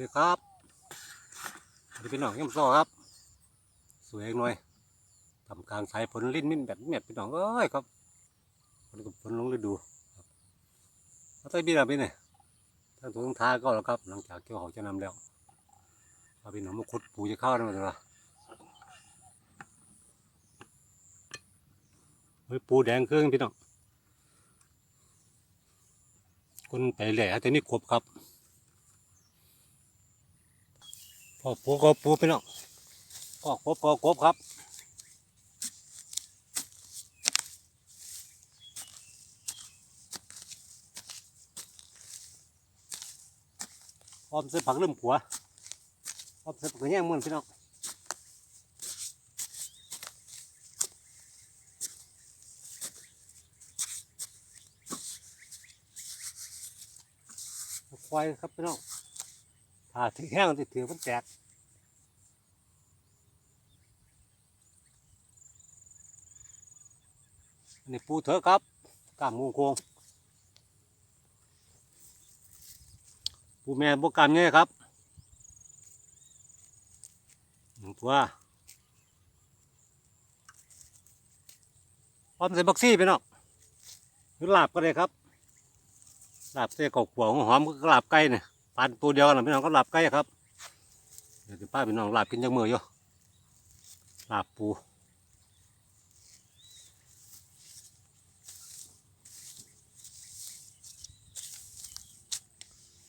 ดีครับดีพี่น้องเยี่ยมซ้อครับ สวยหน่อยทำกลางสายฝนลิ้นมิ้นแบบเม็ดพี่น้องเอ้ยครับฝนกับฝนลงฤดูครับเอาใจบีระพี่เนี่ยทั้งตัวทั้งท้าก็แล้วครับ หลังจากเกี่ยวเขาจะนำแล้วเอาพี่น้องมาขุดปูจะเข้าได้ไหมล่ะเฮ้ยปูแดงเครื่องพี่น้องคนไปแหล่แต่นี่ครบครับ พ อปูก็ปูไปเนาะก็กบก็กบครับออมเส้นผักเริ่มขัวออมเส้นผักแย่งมือนพี่น้องควายครับพี่น้อง ถ้าถึงแห้งติดถือมันแตกนนี้ปูเถอะครับกล้ามงูโคงปูแม่บกกล้ามเนี่ยครับหนึ่งตัวพร้อมใส่บักซี่ไปเนาะหรือลาบก็ได้ครับลาบเส้นกหัวหอมก็ลาบไก่เนี่ย ปานตัวเดียวกันพี่น้องก็หลับใกล้ครับเดี๋ยวป้าพี่น้องหลับกินยังมืออยู่หลับปู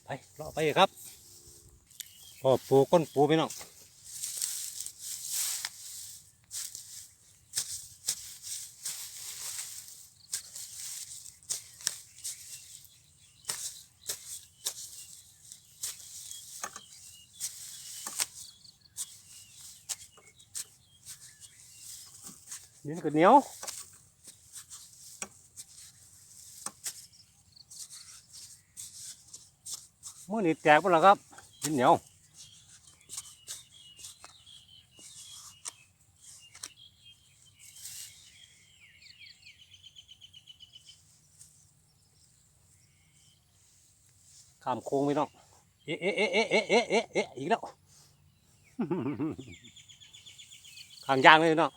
ไปเลาะไปครับพ่อปูก้นปูพี่น้อง นี่ก็เหนียวเมื่อนี้แตกไปแล้วครับดินเหนียวข้ามโค้งไม่ต้องเอ๊ะเอ๊ะเอ๊ะเอ๊ะเอ๊ะเอ๊ะเอ๊ะอีกแล้วข้างยางเลยเนาะ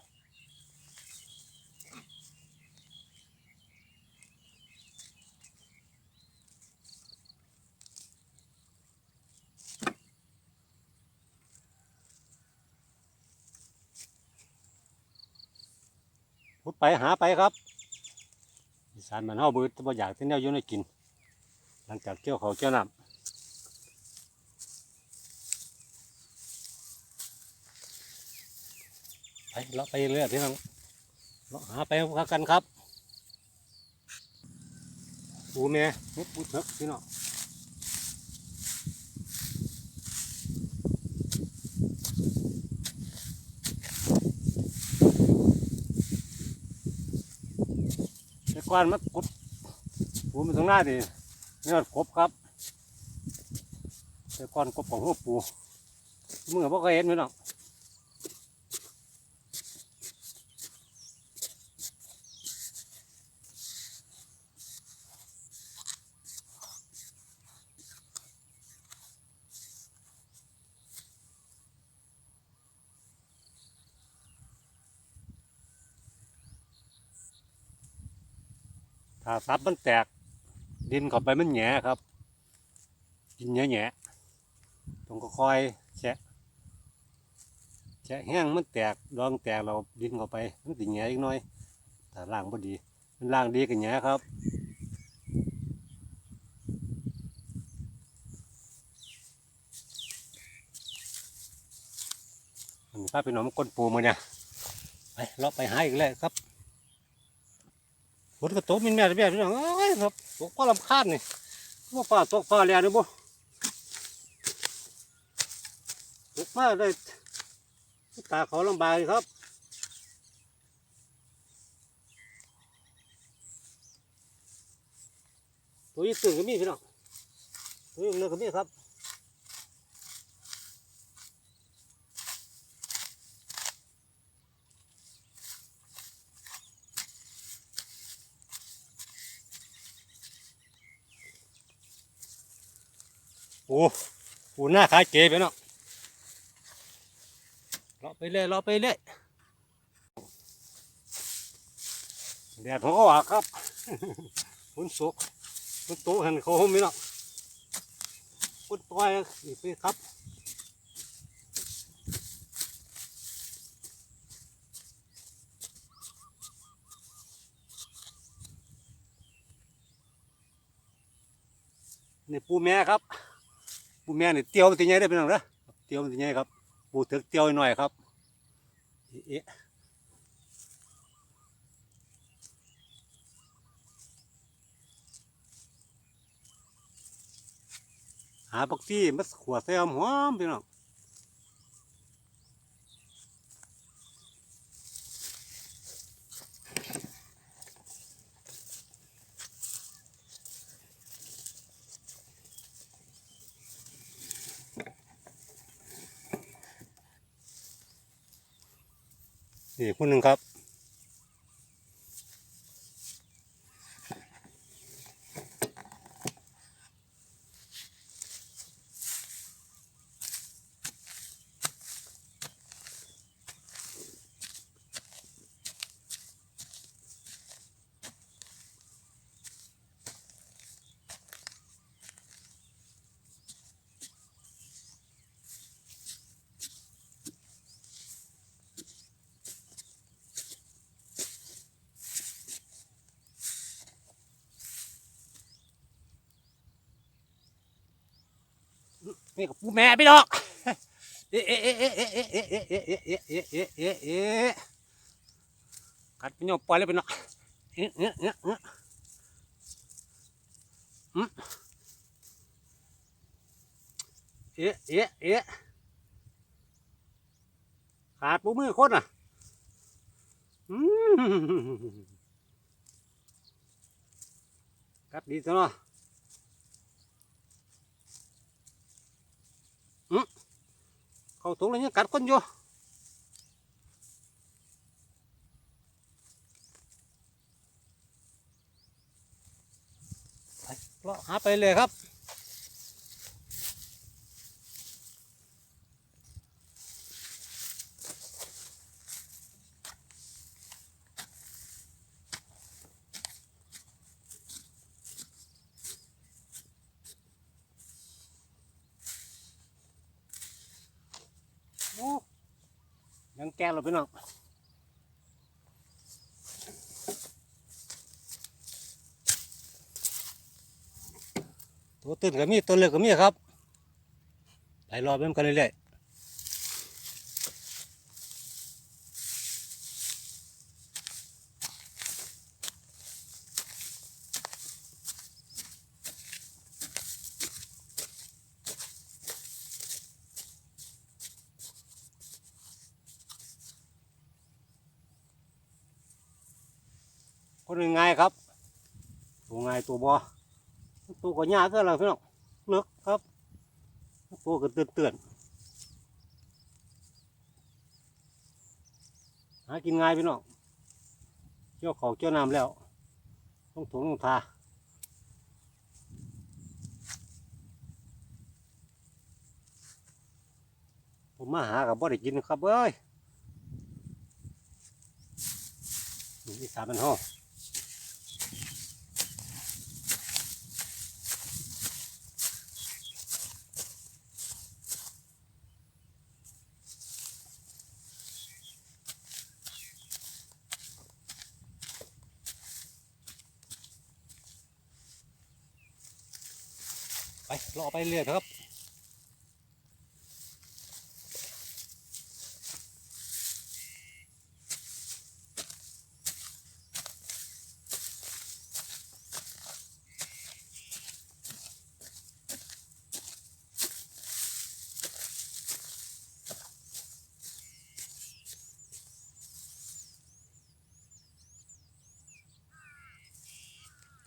พุดไปหาไปครับอีสานมันเฮาบิดบ่อยากที่แนวอยู่ในกิน หลังจากเกี่ยวเขาเกี่ยวน้ำไปเลาะไปเรื่อยพี่น้องเลาะหาไปพากันครับปูแม่เฮ็ดปูเถกพี่น้อง ก่อนมันกดปูมันตรงหน้าดินี่ยกบครับแต่ก่อนกบของหัวปูมึงก็บ่เคยเห็นพี่น้อ ถ้าซับมันแตกดินเข้าไปมันแหงครับดินแหงแหงต้องก็ค่อยแฉะแฉะแห้งมันแตกดองแตกเราดินเข้าไปมันติแหงอีกหน่อยถ้าล่างพอดี มันล่างดีกันแหงครับอันพาไปหนอมก้นปูมาเนี่ยไปเลาะไปหาอีกแล้วครับ ฝนก็ตกมินแม่แม่พี่น้องเอ้ยครับตกพอลำคาญนี่ว่าฟ้าตกฟ้าแรงนี่บ่ตกมาได้ตาเขาลำบากครับตัวยี่ตื่นก็มีพี่น้องตัวยี่เลือก็มีครับ โอ้ปูหน้าขายเก๋ไปเนาะเลาะไปเรื่อยเลาะไปเรื่อยแดดหัวออกครับฝนสุกฝนตกเห็นเขาห่มไหมเนาะฝนต้อยอีกไปครับนี่ปูแม่ครับ ปูแม่นี่เตียวมันตีใหญ่ได้เป็นหนังเด้อเตียวมันตีใหญ่ครับปูถึกเตียวหน่อยครับเอ๊ะหาปักซี่มาขวดใส่หอมหอมพี่น้อง นี่คนหนึ่งครับ นี่กับปูแม่พี่น้องเอ๊ะเอ๊ะเอ๊ะเอ๊ะเอ๊ะเอ๊ะเอ๊ะเอ๊ะเอ๊ะเอ๊ะเอ๊ะเอ๊ะเอ๊ะกัดพี่น้องปล่อยเลยพี่น้องเอ๊ะเอ๊ะเอ๊ะเอ๊ะอืมเอ๊ะเอ๊ะเอ๊ะขาดปูมือคนอะอืมกัดดีจังเนาะ เขาถุงเลยเนี่ยกัดคนอยู่เลาะหาไปเลยครับ แก้เราพี่น้องตัวตื่นก็มีตัวเล็กก็มีครับไปรอเบิ่มกันเรื่อยๆ คนง่ายๆครับ ตัวง่ายตัวบอตัวก็ยากก็แล้วพี่น้องเลิกครับ ตัวก็เตือนเตือนหากินง่ายพี่น้องเจ้าเขาเจ้าน้ำแล้ว ต้องถงต้องทาผมมาหากับบ่ได้กินครับเอ้ยนี่สามเป็นห้อง ไปรอไปเรื่อยครับ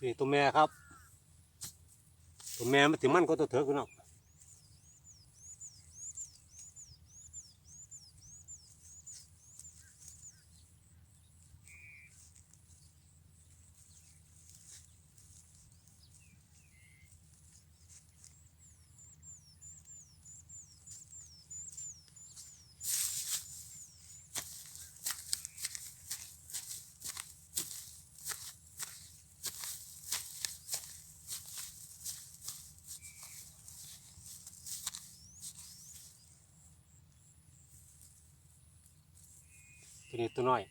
นี่ตัวแม่ครับ แม่มันถึงมันก็ตัวเถอะคุณน้อง ตัวนี้ตัวน้อย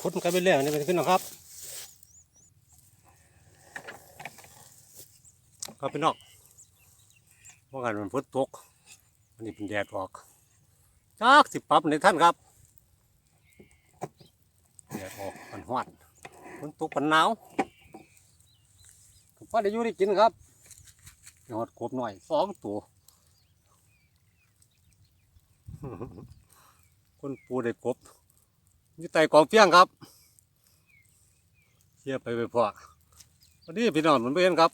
ขุดมันกันไปเรื่อยนี่เป็นพี่น้อครับครับพี่น้องว่ากันมันฝนตกอันนี้เป็นแดดออกจากสิปรับในท่านครับแดดออกมันหวานฝนตกมันหนาวผมพอได้อยู่ได้กินครับยอดกบหน่อยสองตัวคนปูได้กบ อยู่ใต้กองเฟียงครับเสียไปไปพอวันนี้พี่น้องมันไม่เห็นครับ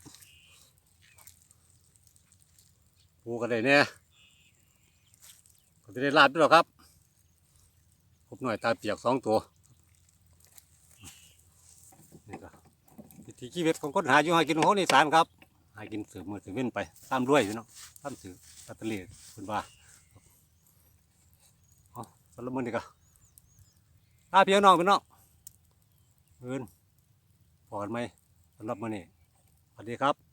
ปูกันได้เนี่ยก็จะได้ลาดด้วยหรอครับกบหน่อยตาเปียกสองตัวนี่ก็วิธีชีวิตของคนหาอยู่หากินของคนอีสานครับหากินสืบมือสืบเว้นไปตามด้วยพี่น้องตามสืบตัตเตอรี่คุณว่าสำหรับมือนี่ก็ ลาพี่น้องพี่น้องเอินพอกันไหมสำหรับมือนี้สวัสดีครับ